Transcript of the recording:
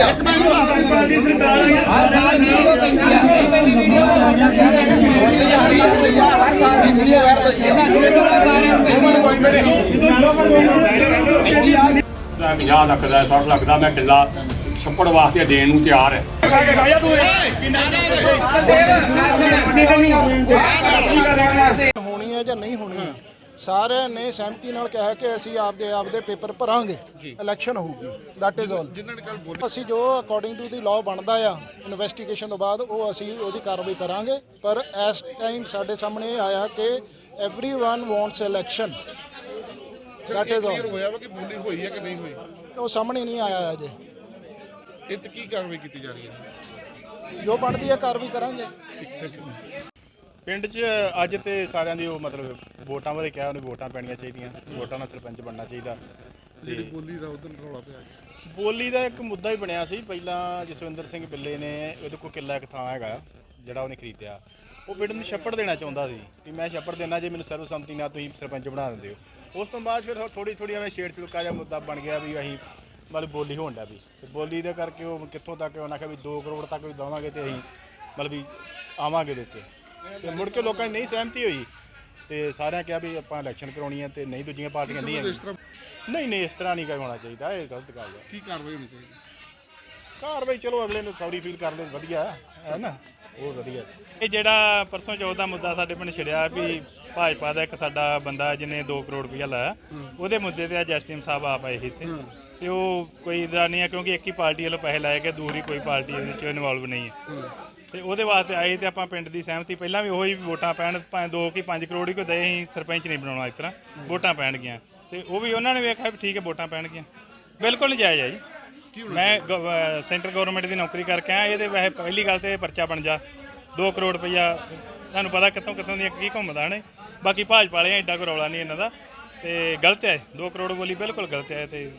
Party ਸਰਕਾਰ ਆਈ ਹੈ ਹਰ ਸਾਲ ਵੀਡੀਓ ਪੈਂਦੀ ਆ ਇਹ ਪੈਂਦੀ ਵੀਡੀਓ ਇਹਨਾਂ ਨੂੰ ਪਤਾ ਸਾਰਿਆਂ ਨੂੰ ਪੈਂਦੀ 50 ਲੱਖ ਦਾ 60 ਲੱਖ ਦਾ ਮੈਂ ਕਿੱਲਾ ਛੱਪੜ ਵਾਸਤੇ ਦੇਣ ਨੂੰ ਤਿਆਰ ਹੈ ਹੋਣੀ ਹੈ ਜਾਂ ਨਹੀਂ ਹੋਣੀ ਹੈ? ਸਾਰਿਆਂ ਨੇ ਸਹਿਮਤੀ ਨਾਲ ਕਿਹਾ ਕਿ ਅਸੀਂ ਆਪਦੇ ਆਪਦੇ ਪੇਪਰ ਭਰਾਂਗੇ ਇਲੈਕਸ਼ਨ ਹੋਊਗੀ ਦੈਟ ਇਜ਼ ਆਲ ਅਸੀਂ ਜੋ ਅਕੋਰਡਿੰਗ ਟੂ ਦੀ ਲਾਅ ਬਣਦਾ ਆ ਇਨਵੈਸਟੀਗੇਸ਼ਨ ਤੋਂ ਬਾਅਦ ਉਹ ਅਸੀਂ ਉਹਦੀ ਕਾਰਵਾਈ ਕਰਾਂਗੇ ਪਰ ਇਸ ਟਾਈਮ ਸਾਡੇ ਸਾਹਮਣੇ ਇਹ ਆਇਆ ਕਿ everyone wants election that is all ਹੋਇਆ ਵਾ ਕਿ ਬੋਲੀ ਹੋਈ ਹੈ ਕਿ ਨਹੀਂ ਹੋਈ ਉਹ ਸਾਹਮਣੇ ਨਹੀਂ ਆਇਆ ਅਜੇ ਇਹ ਤੇ ਕੀ ਕਾਰਵਾਈ ਕੀਤੀ ਜਾ ਰਹੀ ਹੈ ਜੋ ਬਣਦੀ ਹੈ ਕਾਰਵਾਈ ਕਰਾਂਗੇ ਪਿੰਡ 'ਚ ਅੱਜ ਤੇ ਸਾਰਿਆਂ ਦੀ ਉਹ ਮਤਲਬ ਵੋਟਾਂ ਬਾਰੇ ਕਿਹਾ ਉਹਨੇ ਵੋਟਾਂ ਪੈਣੀਆਂ ਚਾਹੀਦੀਆਂ ਵੋਟਾਂ ਨਾਲ ਸਰਪੰਚ ਬਣਨਾ ਚਾਹੀਦਾ। ਜਿਹੜੀ ਬੋਲੀ ਦਾ ਉਦੋਂ ਰੌਲਾ ਪਿਆ ਬੋਲੀ ਦਾ ਇੱਕ ਮੁੱਦਾ ਹੀ ਬਣਿਆ ਸੀ ਪਹਿਲਾਂ ਜਸਵਿੰਦਰ ਸਿੰਘ ਬਿੱਲੇ ਨੇ ਉਹਦੇ ਕੋਲ ਕਿੱਲਾ ਇੱਕ ਥਾਂ ਹੈਗਾ ਜਿਹੜਾ ਉਹਨੇ ਖਰੀਦਿਆ। ਉਹ ਪਿੰਡ ਨੂੰ ਛੱਪੜ ਦੇਣਾ ਚਾਹੁੰਦਾ ਸੀ ਕਿ ਮੈਂ ਛੱਪੜ ਦੇਣਾ ਜੇ ਮੈਨੂੰ ਸਰਵਸੰਮਤੀ ਨਾਲ ਤੁਸੀਂ ਸਰਪੰਚ ਬਣਾ ਦਿੰਦੇ ਹੋ। ਉਸ ਤੋਂ ਬਾਅਦ ਫਿਰ ਥੋੜੀ ਥੋੜੀ ਐਵੇਂ ਛੇੜ ਚੁਲਕਾ ਜਿਹਾ ਮੁੱਦਾ ਬਣ ਗਿਆ ਵੀ ਅਸੀਂ ਮਤਲਬ ਬੋਲੀ ਹੋਣ ਦਾ ਵੀ। ਤੇ ਬੋਲੀ ਦੇ ਕਰਕੇ ਉਹ ਕਿੱਥੋਂ ਤੱਕ ਉਹਨਾਂ ਆਖਿਆ ਵੀ 2 ਕਰੋੜ ਤੱਕ ਵੀ ਦੇਵਾਂਗੇ ਤੇ ਅਸੀਂ ਮਤਲਬ ਵੀ ਆਵਾਂਗੇ ਵਿੱਚ। ਤੇ ਮੁੜ ਕੇ ਲੋਕਾਂ ਦੀ ਨਹੀਂ ਸਹਿਮਤੀ ਹੋਈ। ਤੇ ਸਾਰਿਆਂ ਕਿਹਾ ਵੀ ਆਪਾਂ ਇਲੈਕਸ਼ਨ ਕਰਾਉਣੀ ਹੈ ਤੇ ਨਹੀਂ ਦੂਜੀਆਂ ਪਾਰਟੀਆਂ ਤਰ੍ਹਾਂ ਨਹੀਂ ਨਹੀਂ ਇਸ ਤਰ੍ਹਾਂ ਨਹੀਂ ਕੋਈ ਹੋਣਾ ਚਾਹੀਦਾ ਇਹ ਗਲਤ ਗੱਲ ਹੈ ਕੀ ਕਾਰਵਾਈ ਹੋਣੀ ਚਾਹੀਦੀ? ਕਾਰਵਾਈ ਚਲੋ ਅਗਲੇ ਨੂੰ ਸੌਰੀ ਫੀਲ ਕਰ ਲੈ ਵਧੀਆ ਹੈ ਨਾ? ਉਹ ਵਧੀਆ। ਇਹ ਜਿਹੜਾ ਪਰਸੋਂ ਚੌਥ ਦਾ ਮੁੱਦਾ ਸਾਡੇ ਪਿੰਡ ਛਿੜਿਆ ਵੀ ਭਾਜਪਾ ਦਾ ਇੱਕ ਸਾਡਾ ਬੰਦਾ ਜਿਹਨੇ 2 ਕਰੋੜ ਰੁਪਇਆ ਲਾਇਆ। ਉਹਦੇ ਮੁੱਦੇ ਤੇ ਅੱਜ ਐਸਟੀਐਮ ਸਾਹਿਬ ਆਪ ਆਏ ਸੀ ਇੱਥੇ। ਤੇ ਉਹ ਕੋਈ ਇਦਾਂ ਨਹੀਂ ਹੈ ਕਿਉਂਕਿ ਇੱਕ ਹੀ ਪਾਰਟੀ ਵੱਲੋਂ ਪੈਸੇ ਲਾਏ ਗਏ ਦੂਰੀ ਕੋਈ ਪਾਰਟੀ ਇਹਦੇ ਵਿੱਚ ਇਨਵੋਲਵ ਨਹੀਂ ਹੈ। ਤੇ ਉਹਦੇ ਵਾਸਤੇ ਆਏ ਤੇ ਆਪਾਂ ਪਿੰਡ ਦੀ ਸਹਿਮਤੀ ਪਹਿਲਾਂ ਵੀ ਉਹੀ ਵੋਟਾਂ ਪੈਣ ਭਾਵੇਂ 2 ਕੀ 5 ਕਰੋੜ ਹੀ ਕੋਈ ਦੇ ਅਸੀਂ ਸਰਪੰਚ ਨਹੀਂ ਬਣਾਉਣਾ ਇਸ ਤਰ੍ਹਾਂ ਵੋਟਾਂ ਪੈਣਗੀਆਂ। ਤੇ ਉਹ ਵੀ ਉਹਨਾਂ ਨੇ ਵੇਖਿਆ ਵੀ ਠੀਕ ਹੈ ਵੋਟਾਂ ਪੈਣਗੀਆਂ। ਬਿਲਕੁਲ ਨਜਾਇਜ਼ ਹੈ ਜੀ। ਮੈਂ ਗਵ- ਅਹ, ਸੈਂਟਰ ਗਵਰਨਮੈਂਟ ਦੀ ਨੌਕਰੀ ਕਰਕੇ ਆਇਆ, ਇਹਦੇ ਵੈਸੇ ਪਹਿਲੀ ਗੱਲ ਤੇ ਇਹ ਪਰਚਾ ਬਣ ਜਾ। 2 ਕਰੋੜ ਰੁਪਈਆ, ਤੁਹਾਨੂੰ ਪਤਾ ਕਿੱਥੋਂ ਕਿੱਥੋਂ ਦੀਆਂ ਕੀ ਘੁੰਮਦਾ ਨੇ ਬਾਕੀ ਭਾਜਪਾ ਵਾਲਿਆਂ ਐਡਾ ਕੋਈ ਰੌਲਾ ਨਹੀਂ ਇਹਨਾਂ ਦਾ। ਤੇ ਗਲਤ ਹੈ 2 ਕਰੋੜ ਬੋਲੀ ਬਿਲਕੁਲ ਗਲਤ ਹੈ ਤੇ